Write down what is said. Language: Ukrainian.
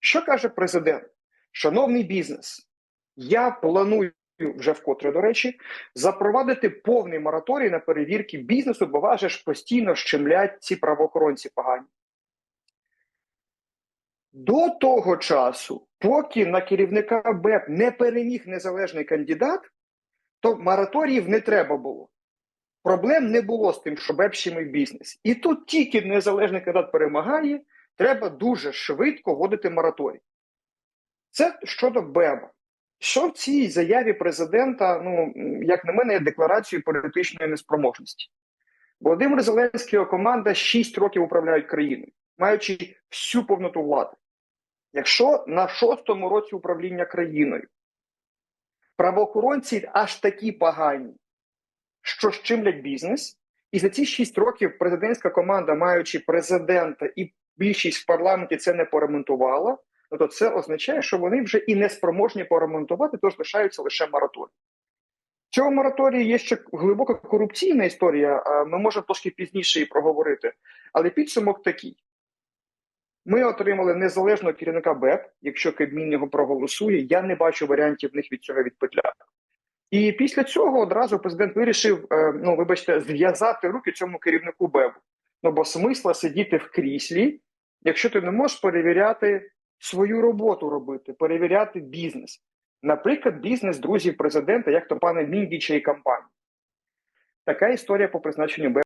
Що каже президент? Шановний бізнес, я планую вже вкотре, до речі, запровадити повний мораторій на перевірки бізнесу, бо вас же ж постійно щемлять ці правоохоронці погані. До того часу, поки на керівника БЕП не переміг незалежний кандидат, то мораторіїв не треба було. Проблем не було з тим, що БЕП щемив бізнес. І тут тільки незалежний кандидат перемагає, треба дуже швидко вводити мораторій. Це щодо БЕБа. Що в цій заяві президента, ну, як на мене, є декларацією політичної неспроможності. Володимир Зеленський його команда 6 років управляють країною, маючи всю повноту влади. Якщо на шостому році управління країною правоохоронці аж такі погані, що щимлять бізнес, і за ці 6 років президентська команда, маючи президента і більшість в парламенті це не поремонтувала, ну то це означає, що вони вже і не спроможні поремонтувати, тож лишаються лише мораторії. В цьому мораторії є ще глибока корупційна історія. Ми можемо трошки пізніше її проговорити. Але підсумок такий: ми отримали незалежного керівника БЕП. Якщо Кабмін його проголосує, я не бачу варіантів в них від цього відпетляти. І після цього одразу президент вирішив: е, ну вибачте, зв'язати руки цьому керівнику БЕБу. Ну бо смисла сидіти в кріслі, якщо ти не можеш перевіряти свою роботу робити, перевіряти бізнес. Наприклад, бізнес друзів президента, як то пане Міндіча і компанії. Така історія по призначенню БЕБ.